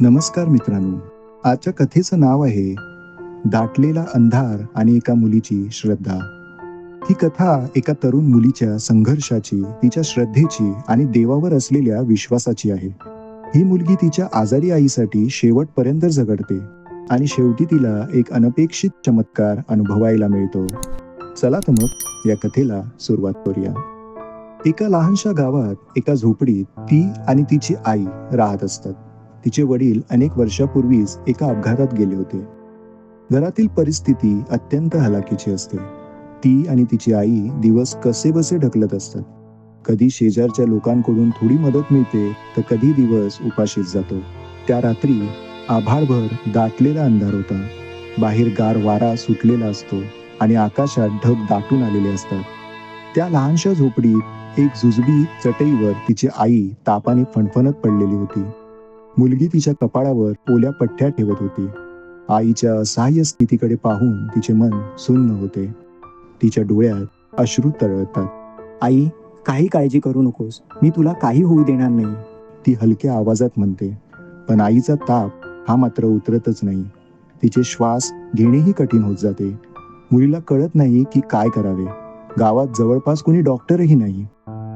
नमस्कार मित्रांनो. आजच्या कथेचं नाव आहे दाटलेला अंधार आणि एका मुलीची श्रद्धा. ही कथा एका तरुण मुलीच्या संघर्षाची तिच्या श्रद्धेची आणि देवावर असलेल्या विश्वासाची आहे. ही मुलगी तिच्या आजारी आईसाठी शेवटपर्यंत झगडते आणि शेवटी तिला एक अनपेक्षित चमत्कार अनुभवायला मिळतो. चला तर मग या कथेला सुरुवात करूया. एका लहानशा गावात एका झोपडीत ती आणि तिची आई राहत असतात. तिचे वडील अनेक वर्षापूर्वीच एका अपघातात गेले होते. घरातील परिस्थिती अत्यंत हलाखीची असते. ती आणि तिची आई दिवस कसेबसे ढकलत असतात. कधी शेजारच्या लोकांकडून थोडी मदत मिळते तर कधी दिवस उपाशीच जातो. त्या रात्री आभाळभर दाटलेला अंधार होता. बाहेर गार वारा सुटलेला असतो आणि आकाशात ढग दाटून आलेले असतात. त्या लहानशा झोपडीत एक जुजबी चटईवर तिची आई तापाने फणफणत पडलेली होती. मुलगी तिच्या कपाळावर ओल्या पट्ट्या ठेवत होती. आईच्या सहाय्य स्थितीकडे पाहून तिचे मन सुन्न होते. तिच्या डोळ्यात अश्रू तळतात आई काही काळजी करू नकोस. मी तुला काही होऊ देणार नाही. ती हलक्या आवाजात म्हणते. पण आईचा ताप हा मात्र उतरतच नाही. तिचे श्वास घेणेही कठीण होत जाते. मुलीला कळत नाही की काय करावे. गावात जवळपास कोणी डॉक्टरही नाही.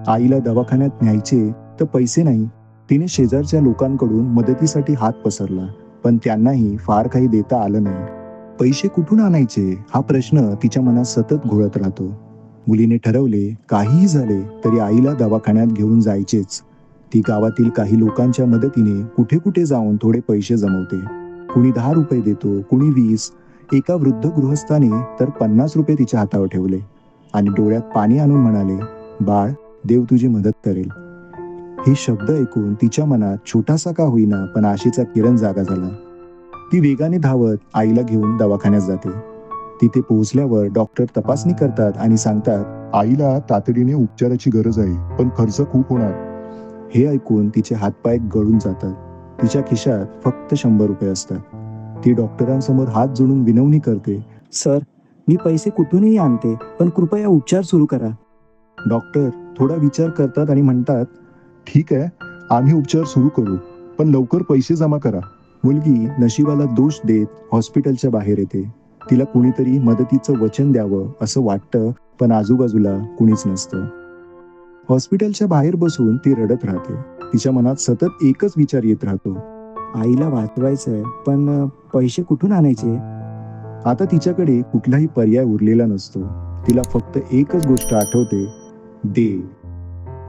आईला दवाखान्यात न्यायचे तर पैसे नाही तिने शेजारच्या लोकांकडून मदतीसाठी हात पसरला पण त्यांनाही फार काही देता आलं नाही. पैसे कुठून आणायचे? हा प्रश्न तिच्या मनात सतत घोळत राहतो. मुलीने ठरवले काहीही झाले तरी आईला दवाखान्यात घेऊन जायचेच. ती गावातील काही लोकांच्या मदतीने कुठे कुठे जाऊन थोडे पैसे जमवते. कुणी दहा रुपये देतो कुणी वीस. एका वृद्ध गृहस्थाने तर पन्नास रुपये तिच्या हातावर ठेवले आणि डोळ्यात पाणी आणून म्हणाले बाळ देव तुझी मदत करेल. हे शब्द ऐकून तिच्या मनात छोटासा का होईना पण आशेचा किरण जागा झाला. ती वेगाने धावत आईला घेऊन दवाखान्यात जाते. तिथे पोहोचल्यावर डॉक्टर तपासणी करतात आणि सांगतात आईला तातडीने उपचाराची गरज आहे पण खर्च खूप होणार. हे ऐकून तिचे हातपाय गळून जातात. तिच्या खिशात फक्त शंभर रुपये असतात. ती डॉक्टरांसमोर हात जोडून विनवणी करते सर मी पैसे कुठूनही आणते पण कृपया उपचार सुरू करा. डॉक्टर थोडा विचार करतात आणि म्हणतात ठीक आहे आम्ही उपचार सुरू करू पण लवकर पैसे जमा करा. मुलगी नशिबाला दोष देत हॉस्पिटलच्या बाहेर येते. तिला कुणीतरी मदतीचं वचन द्यावं असं वाटतं पण आजूबाजूला कुणीच नसतं. हॉस्पिटलच्या बाहेर बसून ती रडत राहते. तिच्या मनात सतत एकच विचार येत राहतो. आईला वाचवायचंय पण पैसे कुठून आणायचे? आता तिच्याकडे कुठलाही पर्याय उरलेला नसतो. तिला फक्त एकच गोष्ट आठवते दे.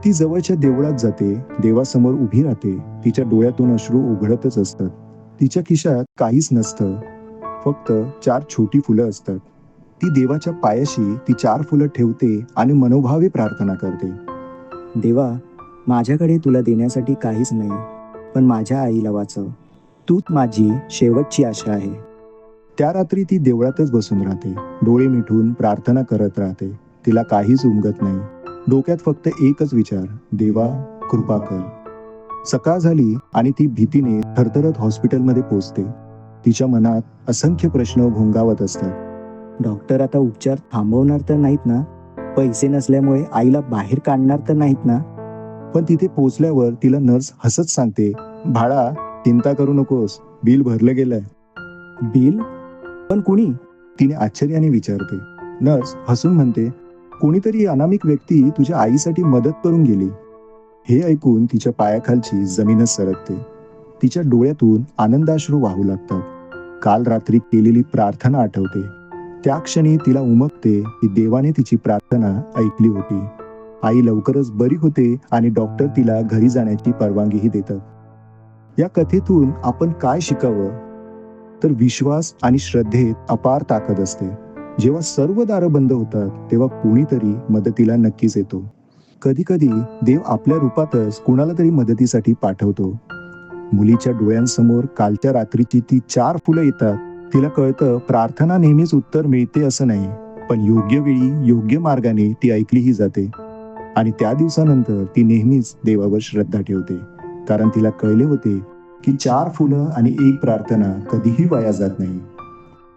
ती जवळच्या देवळात जाते देवासमोर उभी राहते तिच्या डोळ्यातून अश्रू उघडतच असतात. तिच्या खिशात काहीच नसतं. फक्त चार छोटी फुलं असतात. ती देवाच्या पायाशी ती चार फुलं ठेवते आणि मनोभावे प्रार्थना करते. देवा माझ्याकडे तुला देण्यासाठी काहीच नाही पण माझ्या आईला वाचव तूच माझी शेवटची आशा आहे. त्या रात्री ती देवळातच बसून राहते. डोळे मिठून प्रार्थना करत राहते. तिला काहीच उमगत नाही. डोक्यात फक्त एकच विचार देवा कृपा कर. सकाळ झाली आणि ती भीतीने थरथरत हॉस्पिटलमध्ये पोहोचते तिच्या मनात असंख्य प्रश्न घोंगावत असतात. डॉक्टर आता उपचार थांबवणार तर नाहीत ना? पैसे नसल्यामुळे आईला बाहेर काढणार तर नाहीत ना? पण तिथे पोहोचल्यावर तिला नर्स हसत सांगते भाळा चिंता करू नकोस बिल भरलं गेलंय. बिल? पण कुणी? तिने आश्चर्याने विचारते. नर्स हसून म्हणते कोणीतरी अनामिक व्यक्ती तुझ्या आईसाठी मदत करून गेली. हे ऐकून तिच्या पायाखालची जमीनच सरकते. तिच्या डोळ्यातून आनंदाश्रू वाहू लागतात. काल रात्री केलेली प्रार्थना आठवते. त्या क्षणी तिला उमगते की देवाने तिची प्रार्थना ऐकली होती. आई लवकरच बरी होते आणि डॉक्टर तिला घरी जाण्याची परवानगीही देतात. या कथेतून आपण काय शिकावं? तर विश्वास आणि श्रद्धेत अपार ताकद असते. जेव्हा सर्व दारं बंद होतात तेव्हा कोणीतरी मदतीला नक्कीच येतो. कधी कधी देव आपल्या रूपातच कुणाला तरी मदतीसाठी पाठवतो. मुलीच्या डोळ्यांसमोर कालच्या रात्रीची ती चार फुलं येतात. तिला कळतं प्रार्थना नेहमीच उत्तर मिळते असं नाही पण योग्य वेळी योग्य मार्गाने ती ऐकलीही जाते. आणि त्या दिवसानंतर ती नेहमीच देवावर श्रद्धा ठेवते. कारण तिला कळले होते की चार फुलं आणि एक प्रार्थना कधीही वाया जात नाही.